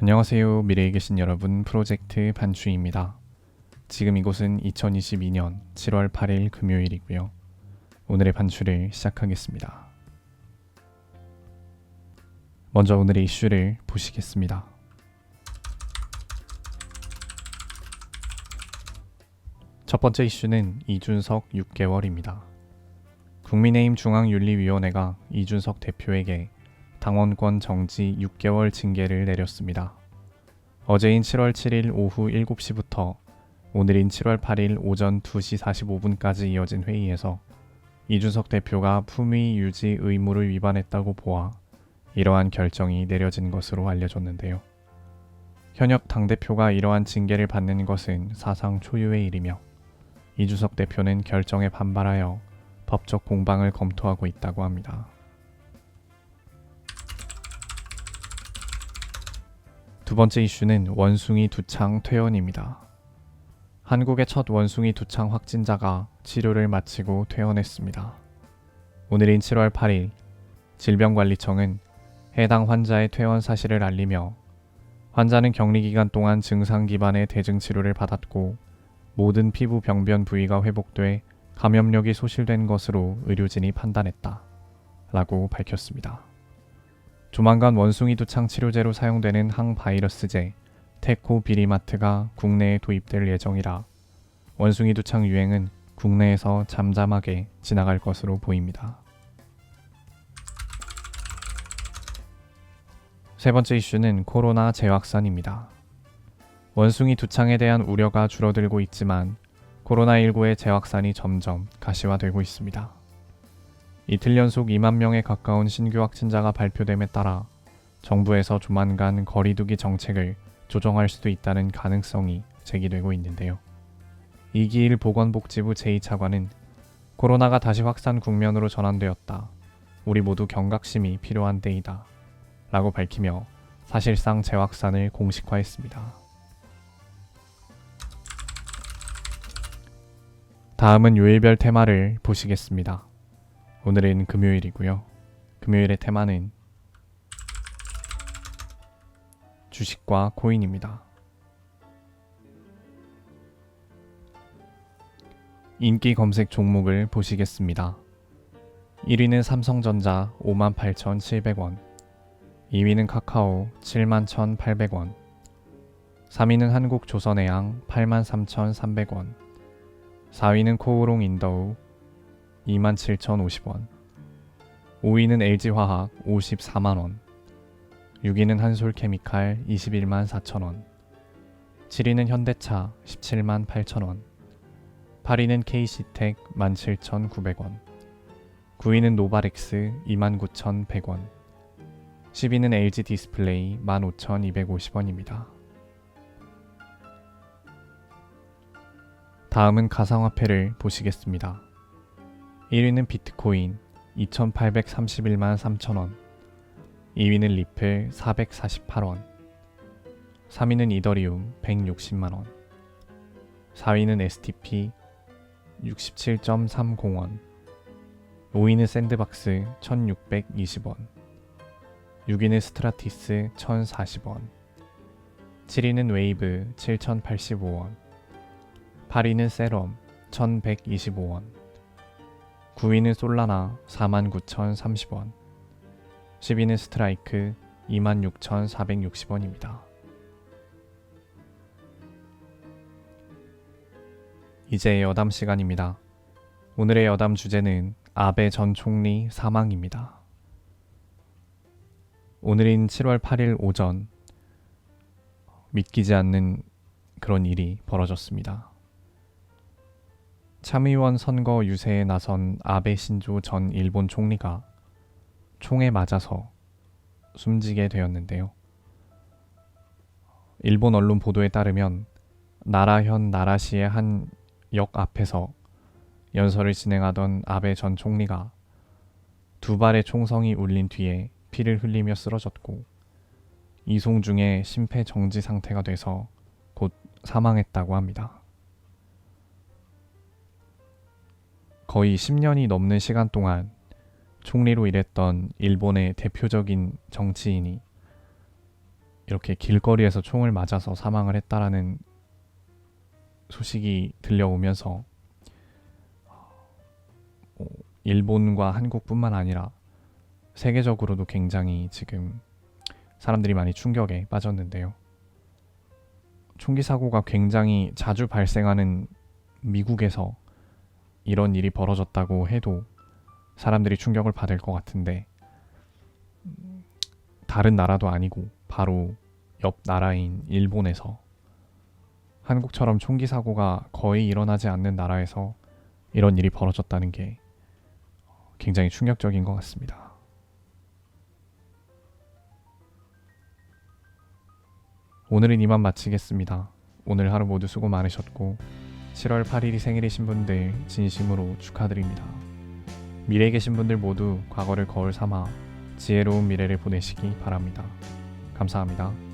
안녕하세요. 미래에 계신 여러분. 프로젝트 반추입니다. 지금 이곳은 2022년 7월 8일 금요일이고요. 오늘의 반추를 시작하겠습니다. 먼저 오늘의 이슈를 보시겠습니다. 첫 번째 이슈는 이준석 6개월입니다. 국민의힘 중앙윤리위원회가 이준석 대표에게 당원권 정지 6개월 징계를 내렸습니다. 어제인 7월 7일 오후 7시부터 오늘인 7월 8일 오전 2시 45분까지 이어진 회의에서 이준석 대표가 품위 유지 의무를 위반했다고 보아 이러한 결정이 내려진 것으로 알려졌는데요. 현역 당대표가 이러한 징계를 받는 것은 사상 초유의 일이며 이준석 대표는 결정에 반발하여 법적 공방을 검토하고 있다고 합니다. 두 번째 이슈는 원숭이 두창 퇴원입니다. 한국의 첫 원숭이 두창 확진자가 치료를 마치고 퇴원했습니다. 오늘인 7월 8일 질병관리청은 해당 환자의 퇴원 사실을 알리며 환자는 격리 기간 동안 증상 기반의 대증 치료를 받았고 모든 피부 병변 부위가 회복돼 감염력이 소실된 것으로 의료진이 판단했다. 라고 밝혔습니다. 조만간 원숭이 두창 치료제로 사용되는 항바이러스제 테코 비리마트가 국내에 도입될 예정이라 원숭이 두창 유행은 국내에서 잠잠하게 지나갈 것으로 보입니다. 세 번째 이슈는 코로나 재확산입니다. 원숭이 두창에 대한 우려가 줄어들고 있지만 코로나19의 재확산이 점점 가시화되고 있습니다. 이틀 연속 2만 명에 가까운 신규 확진자가 발표됨에 따라 정부에서 조만간 거리두기 정책을 조정할 수도 있다는 가능성이 제기되고 있는데요. 이기일 보건복지부 제2차관은 코로나가 다시 확산 국면으로 전환되었다. 우리 모두 경각심이 필요한 때이다. 라고 밝히며 사실상 재확산을 공식화했습니다. 다음은 요일별 테마를 보시겠습니다. 오늘은 금요일이고요. 금요일의 테마는 주식과 코인입니다. 인기 검색 종목을 보시겠습니다. 1위는 삼성전자 58,700원, 2위는 카카오 71,800원, 3위는 한국조선해양 83,300원, 4위는 코오롱 인더우 27,050원. 5위는 LG화학 54만원. 6위는 한솔케미칼 21만 4천원. 7위는 현대차 17만 8천원. 8위는 KC텍 17,900원. 9위는 노바렉스 29,100원. 10위는 LG 디스플레이 15,250원입니다. 다음은 가상화폐를 보시겠습니다. 1위는 비트코인 2,831만 3천원. 2위는 리플 448원. 3위는 이더리움 160만원. 4위는 STP 67.30원. 5위는 샌드박스 1620원. 6위는 스트라티스 1040원. 7위는 웨이브 7085원. 8위는 세럼 1125원 9위는 솔라나 49,030원 10위는 스트라이크 26,460원입니다. 이제 여담 시간입니다. 오늘의 여담 주제는 아베 전 총리 사망입니다. 오늘인 7월 8일 오전 믿기지 않는 그런 일이 벌어졌습니다. 참의원 선거 유세에 나선 아베 신조 전 일본 총리가 총에 맞아서 숨지게 되었는데요. 일본 언론 보도에 따르면 나라현 나라시의 한 역 앞에서 연설을 진행하던 아베 전 총리가 두 발의 총성이 울린 뒤에 피를 흘리며 쓰러졌고 이송 중에 심폐정지 상태가 돼서 곧 사망했다고 합니다. 거의 10년이 넘는 시간 동안 총리로 일했던 일본의 대표적인 정치인이 이렇게 길거리에서 총을 맞아서 사망을 했다라는 소식이 들려오면서 어, 일본과 한국뿐만 아니라 세계적으로도 굉장히 지금 사람들이 많이 충격에 빠졌는데요. 총기 사고가 굉장히 자주 발생하는 미국에서 이런 일이 벌어졌다고 해도 사람들이 충격을 받을 것 같은데 음, 다른 나라도 아니고 바로 옆 나라인 일본에서 한국처럼 총기 사고가 거의 일어나지 않는 나라에서 이런 일이 벌어졌다는 게 굉장히 충격적인 것 같습니다. 오늘은 이만 마치겠습니다. 오늘 하루 모두 수고 많으셨고 7월 8일이 생일이신 분들 진심으로 축하드립니다. 미래에 계신 분들 모두 과거를 거울 삼아 지혜로운 미래를 보내시기 바랍니다. 감사합니다.